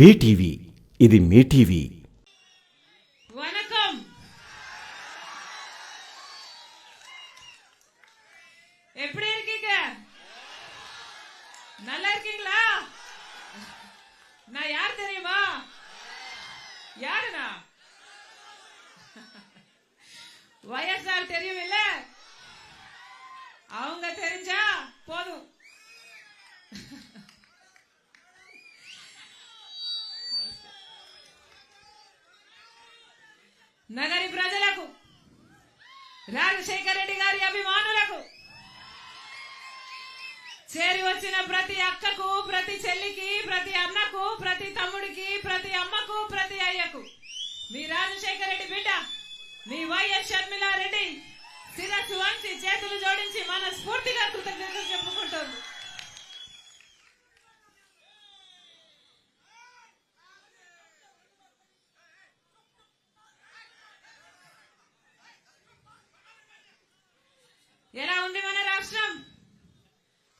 PDV இது me TV. வணக்கம். எப்படி இருக்கீங்க? நல்லா இருக்கீங்களா? நான் யார் தெரியுமா? யாருண்ணா? வயசார் தெரியும் இல்லை రాజశేఖర రెడ్డి గారి అభిమానులకు చేరి వచ్చిన ప్రతి అక్కకు ప్రతి చెల్లికి ప్రతి అన్నకు ప్రతి తమ్ముడికి ప్రతి అమ్మకు ప్రతి అయ్యకు. మీ రాజశేఖర రెడ్డి బిడ్డ మీ వైఎస్ షర్మిలారెడ్డి శిరస్సు వంచి చేతులు జోడించి మన స్ఫూర్తిగా కృతజ్ఞతలు చెప్పుకుంటుంది ఎలా ఉంది మన రాష్ట్రం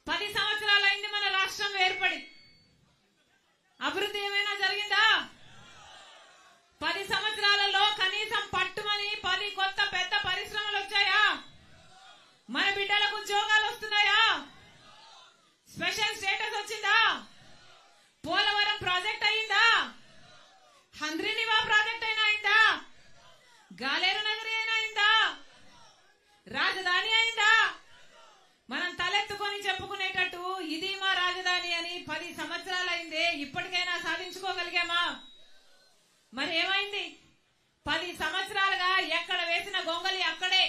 పది సంవత్సరాలైంది మన రాష్ట్రం ఏర్పడి అభివృద్ధి ఏమైనా జరిగిందా పది సంవత్సరాలలో కనీసం పట్టుమని పది కొత్త పెద్ద పరిశ్రమలు వచ్చాయా మన బిడ్డలకు ఉద్యోగాలు వస్తున్నాయా స్పెషల్ స్టేటస్ వచ్చిందా పోలవరం ప్రాజెక్ట్ అయిందా హంద్రినివా ప్రాజెక్ట్ అయినా అయిందా గాలేరు నగరి అయినా అయిందా? రాజధాని అయిందా? మనం తలెత్తుకొని చెప్పుకునేటట్టు ఇది మా రాజధాని అని పది సంవత్సరాలైందే ఇప్పటికైనా సాధించుకోగలిగామా? మరి ఏమైంది పది సంవత్సరాలుగా ఎక్కడ వేసిన గొంగలి అక్కడే.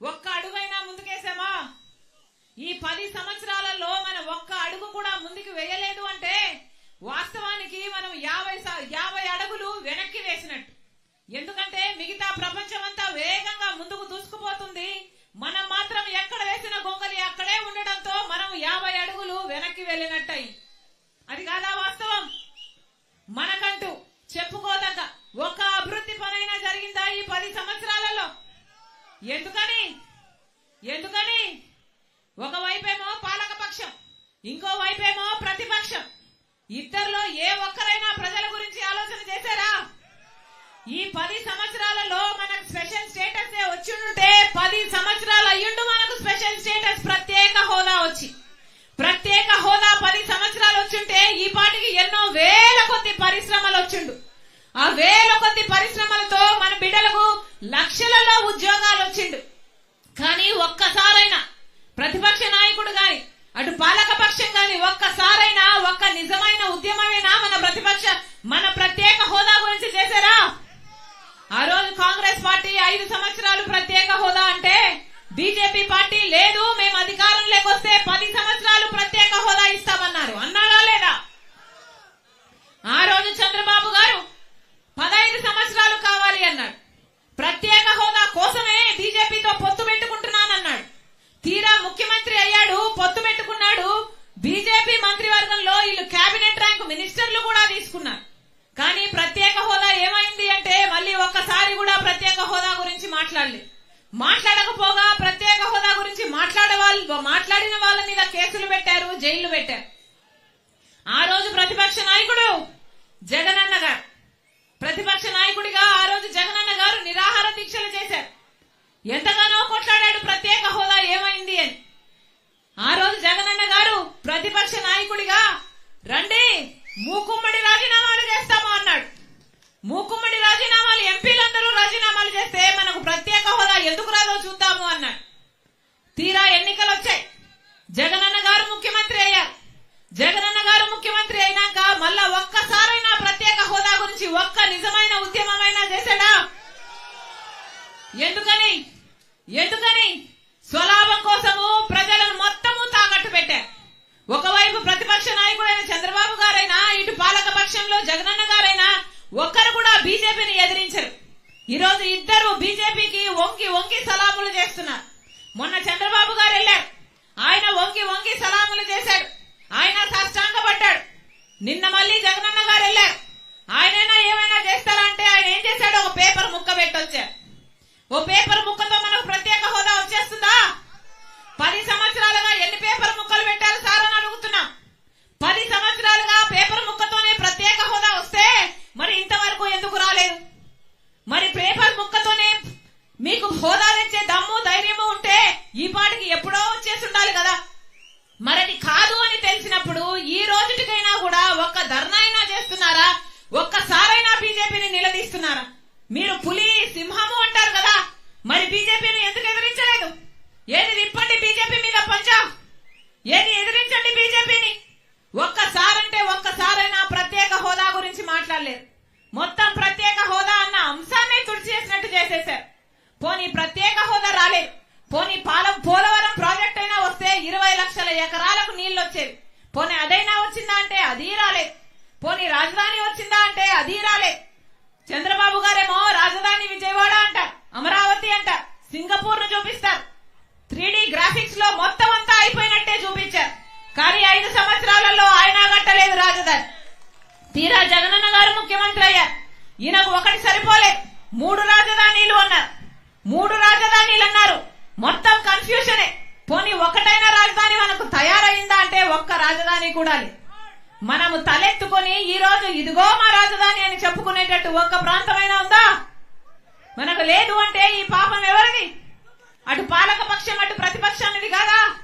ఒక్క అడుగైనా ముందుకేసామా ఈ పది సంవత్సరాలు మనం ఒక్క అడుగు కూడా ముందుకు వేయలేదు అంటే వాస్తవానికి మనం యాభై స- యాభై అడుగులు వెనక్కి వేసినట్టు ఎందుకంటే మిగతా ప్రపంచం అంతా వేగంగా ముందుకు దూసుకుపోతుంది. మనం మాత్రం ఎక్కడ వేసిన గొంగలి అక్కడే ఉండడంతో మనం యాభై అడుగులు వెనక్కి వెళ్ళినట్టయి. అది కాదా వాస్తవం? మనకంటూ చెప్పుకోదగ్గ ఒక అభివృద్ధి పనైనా జరిగిందా ఈ పది సంవత్సరాలలో? ఎందుకని? ఎందుకని? ఒకవైపేమో పాలక పక్షం ఇంకో వైపేమో ప్రతిపక్షం. ఇద్దరిలో ఏ ఒక్కరైనా ప్రజలకు ఈ పది సంవత్సరాలలో మనకు స్పెషల్ స్టేటస్ వచ్చింటే పది సంవత్సరాలు అయ్యుండు మనకు స్పెషల్ స్టేటస్. ప్రత్యేక హోదా వచ్చి ప్రత్యేక హోదా పది సంవత్సరాలు వచ్చుంటే ఈ పాటికి ఎన్నో వేల కొద్ది పరిశ్రమలు వచ్చిండు. ఆ వేల కొద్ది పరిశ్రమలతో మన బిడ్డలకు లక్షలలో ఉద్యోగాలు వచ్చిండు. కానీ ఒక్కసారైనా ప్రతిపక్ష నాయకుడు గాని అటు పాలక పక్షం గాని ఒక్కసారైనా ఒక్క నిజమైన ఉద్యమమైన మన ప్రతిపక్ష మన ప్రత్యేక హోదా గురించి చేశారా ఆ రోజు కాంగ్రెస్ పార్టీ ఐదు సంవత్సరాలు ప్రత్యేక హోదా అంటే బీజేపీ పార్టీ లేదు మేము అధికారంలోకి వస్తే పది సంవత్సరాలు ప్రత్యేక హోదా ఇస్తామన్నారు అన్నాడా లేదా ఆ రోజు చంద్రబాబు గారు పదహైదు సంవత్సరాలు కావాలి అన్నాడు ప్రత్యేక హోదా కోసమే బీజేపీతో పొత్తు పెట్టుకుంటున్నానన్నాడు తీరా ముఖ్యమంత్రి అయ్యాడు పొత్తు పెట్టుకున్నాడు బీజేపీ మంత్రివర్గంలో వీళ్ళు కేబినెట్ ర్యాంక్ మినిస్టర్లు కూడా తీసుకున్నారు. కానీ ప్రత్యేక హోదా ఏమైంది అంటే మళ్ళీ ఒక్కసారి కూడా ప్రత్యేక హోదా గురించి మాట్లాడలేదు మాట్లాడకపోగా ప్రత్యేక హోదా గురించి మాట్లాడే వాళ్ళు మాట్లాడిన వాళ్ళ మీద కేసులు పెట్టారు జైళ్ళు పెట్టారు. ఆ రోజు ప్రతిపక్ష నాయకుడు జగనన్న గారు ప్రతిపక్ష నాయకుడిగా ఆ రోజు జగనన్న గారు నిరాహార దీక్షలు చేశారు. ఎంతగానో కొట్లాడాడు ప్రత్యేక హోదా ఏమైంది అని ఆ రోజు జగనన్న గారు ప్రతిపక్ష నాయకుడిగా రండి మూకుమ్మడి రాజీనామాలు చేస్తాము అన్నాడు. మూకుమ్మడి రాజీనామాలు ఎంపీలందరూ రాజీనామాలు చేస్తే మనకు ప్రత్యేక హోదా ఎందుకు రాదో చూద్దాము అన్నాడు. తీరా ఎన్నికలు వచ్చాయి. జగనన్న గారు ముఖ్యమంత్రి అయ్యారు. జగనన్న గారు ముఖ్యమంత్రి అయినాక మళ్ళా ఒక్కసారైనా ప్రత్యేక హోదా గురించి ఒక్క నిజమైన ఉద్యమమైనా చేశాడా? ఎందుకని? ఎందుకని? స్వలాభం కోసము ప్రజలను మొత్తము తాకట్టు పెట్టారు ఒకవైపు ప్రతిపక్ష నాయకుడైన చంద్రబాబు గారైనా ఇటు పాలక పక్షంలో జగనన్న గారైనా ఒక్కరు కూడా బీజేపీని ఎదిరించరు. ఈ రోజు ఇద్దరు బీజేపీకి వంగి వంకి సలాములు చేస్తున్నారు. మొన్న చంద్రబాబు గారు వెళ్ళారు. ఆయన వంకి వంగి సలాములు చేశాడు. ఆయన సాష్టాంగపడ్డాడు. నిన్న మళ్ళీ జగనన్న గారు వెళ్ళారు. ఆయనైనా ఏమైనా చేస్తారా అంటే ఆయన ఏం చేశాడు ఒక పేపర్ ముక్క పెట్టొచ్చారు. ఓ పేపర్ ముక్కతో మనకు ప్రత్యేక హోదా వచ్చేస్తుందా? పది సంవత్సరాలుగా ఎన్ని పేపర్ ముక్కలు పెట్టారు సార్ అని అడుగుతున్నాం. పది సంవత్సరాలుగా పేపర్ ముక్కతో ప్రత్యేక ఎందుకు రాలేదు? మరి పేపర్ ముక్కతోనే మీకు హోదా తెచ్చే దమ్ము ధైర్యము ఉంటే ఈ పాటికి ఎప్పుడో వచ్చేసి ఉండాలి కదా. మరది కాదు అని తెలిసినప్పుడు ఈ రోజుటికైనా కూడా ఒక్క ధర్నా అయినా చేస్తున్నారా? ఒక్కసారైనా బీజేపీని నిలదీస్తున్నారా? మీరు పులి సింహము అంటారు కదా. మరి బీజేపీ మొత్తం ప్రత్యేక హోదా అన్న అంశాన్ని తుడిచేసినట్టు చేసేశారు. పోనీ ప్రత్యేక హోదా రాలేదు. పోనీ పాలం పోలవరం ప్రాజెక్ట్ అయినా వస్తే ఇరవై లక్షల ఎకరాలకు నీళ్ళు వచ్చేవి. పోనీ అదైనా వచ్చిందా అంటే అది రాలేదు. పోనీ రాజధాని వచ్చిందా అంటే అది రాలేదు. చంద్రబాబు గారేమో రాజధాని విజయవాడ అంటారు అమరావతి అంటారు సింగపూర్ను చూపిస్తారు. త్రీ గ్రాఫిక్స్లో తీరా జగనన్న గారు ముఖ్యమంత్రి అయ్యారు. ఈయనకు ఒకటి సరిపోలే. మూడు రాజధానీలు అన్నారు. మూడు రాజధానీలు అన్నారు. మొత్తం కన్ఫ్యూషనే పోనీ ఒకటైన రాజధాని మనకు తయారైందా అంటే ఒక్క రాజధాని కూడా లేదు. మనము తలెత్తుకొని ఈ రోజు ఇదిగో మా రాజధాని అని చెప్పుకునేటట్టు ఒక్క ప్రాంతమైనా ఉందా? మనకు లేదు అంటే ఈ పాపం ఎవరిది? అటు పాలక పక్షం అటు ప్రతిపక్షానిది కాదా?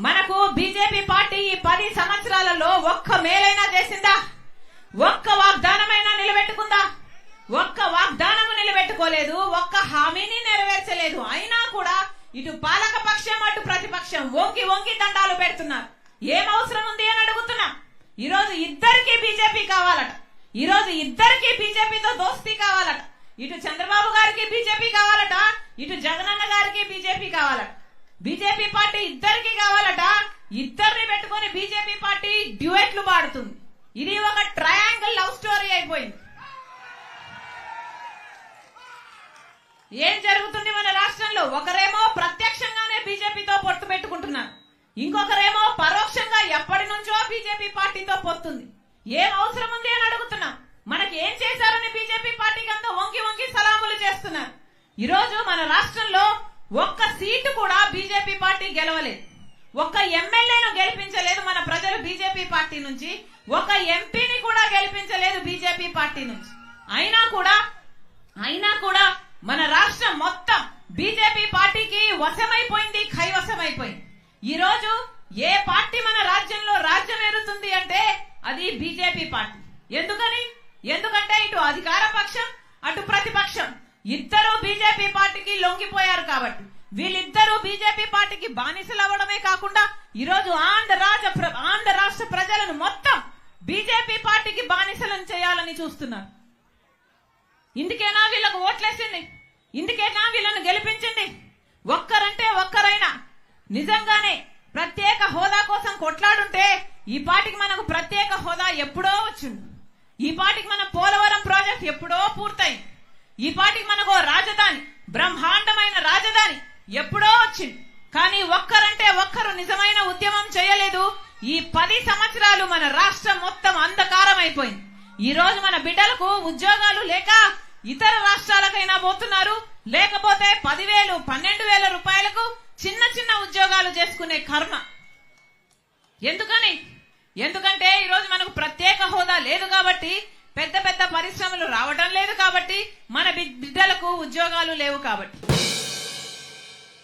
మనకు బీజేపీ పార్టీ ఈ పది సంవత్సరాలలో ఒక్క మేలైనా చేసిందా? ఒక్క వాగ్దానమైనా నిలబెట్టుకుందా? ఒక్క వాగ్దానము నిలబెట్టుకోలేదు ఒక్క హామీని నెరవేర్చలేదు. అయినా కూడా ఇటు పాలక పక్షం అటు ప్రతిపక్షం వంకి వంకి దండాలు పెడుతున్నారు. ఏం అవసరం ఉంది అని అడుగుతున్నా. ఈరోజు ఇద్దరికి బీజేపీ కావాలట. ఈరోజు ఇద్దరికి బీజేపీతో దోస్తీ కావాలట. ఇటు చంద్రబాబు గారికి బీజేపీ కావాలట ఇటు జగనన్న గారికి బీజేపీ కావాలట. బీజేపీ పార్టీ ఇద్దరికి కావాలట. ఇద్దరిని పెట్టుకొని బీజేపీ పార్టీ డ్యూయెట్లు పాడుతుంది. ఇది ఒక ట్రయాంగిల్ లవ్ స్టోరీ అయిపోయింది. ఏం జరుగుతుంది మన రాష్ట్రంలో? ఒకరేమో ప్రత్యక్షంగానే బీజేపీతో పొత్తు పెట్టుకుంటున్నారు. ఇంకొకరేమో పరోక్షంగా ఎప్పటి నుంచో బీజేపీ పార్టీతో పొత్తుంది. ఏం అవసరం ఉంది అని అడుగుతున్నా. మనకి ఏం చేశారని బీజేపీ పార్టీకి అంతా వంగి వంగి సలాములు చేస్తున్నారు. ఈరోజు మన రాష్ట్రంలో ఒక్క సీటు కూడా బీజేపీ పార్టీ గెలవలేదు. ఒక్క ఎమ్మెల్యేను గెలిపించలేదు మన ప్రజలు బీజేపీ పార్టీ నుంచి. ఒక ఎంపీని కూడా గెలిపించలేదు బీజేపీ పార్టీ నుంచి. అయినా కూడా అయినా కూడా మన రాష్ట్రం మొత్తం బీజేపీ పార్టీకి వశమైపోయింది కైవశమైపోయింది. ఈ రోజు ఏ పార్టీ మన రాజ్యంలో రాజ్యం ఏరుతుంది అంటే అది బీజేపీ పార్టీ. ఎందుకని? ఎందుకంటే ఇటు అధికార పక్షం అటు ప్రతిపక్షం. ఇద్దరు బీజేపీ పార్టీకి లొంగిపోయారు కాబట్టి. వీళ్ళిద్దరూ బీజేపీ పార్టీకి బానిసలు అవ్వడమే కాకుండా ఈరోజు ఆంధ్ర రాజ ప్ర- ఆంధ్ర రాష్ట్ర ప్రజలను మొత్తం బీజేపీ పార్టీకి బానిసలను చేయాలని చూస్తున్నారు. ఇందుకేనా వీళ్ళకు ఓట్లేసింది? ఇందుకేనా వీళ్ళను గెలిపించింది? ఒక్కరంటే ఒక్కరైనా నిజంగానే ప్రత్యేక హోదా కోసం కొట్లాడుంటే ఈ పాటికి మనకు ప్రత్యేక హోదా ఎప్పుడో వచ్చింది. ఈ పాటికి మన పోలవరం ప్రాజెక్ట్ ఎప్పుడో పూర్తయింది. ఈ పాటికి మనకు ఓ రాజధాని బ్రహ్మాండమైన రాజధాని ఎప్పుడో వచ్చింది. కానీ ఒక్కరంటే ఒక్కరు నిజమైన ఉద్యమం చేయలేదు. ఈ పది సంవత్సరాలు మన రాష్ట్రం మొత్తం అంధకారం అయిపోయింది ఈ రోజు మన బిడ్డలకు ఉద్యోగాలు లేక ఇతర రాష్ట్రాలకైనా పోతున్నారు. లేకపోతే పదివేలు పన్నెండు వేల రూపాయలకు చిన్న చిన్న ఉద్యోగాలు చేసుకునే కర్మ. ఎందుకని? ఎందుకంటే ఈ రోజు మనకు ప్రత్యేక హోదా లేదు కాబట్టి పెద్ద పెద్ద పరిశ్రమలు రావడం లేదు కాబట్టి మన బిడ్డలకు ఉద్యోగాలు లేవు కాబట్టి.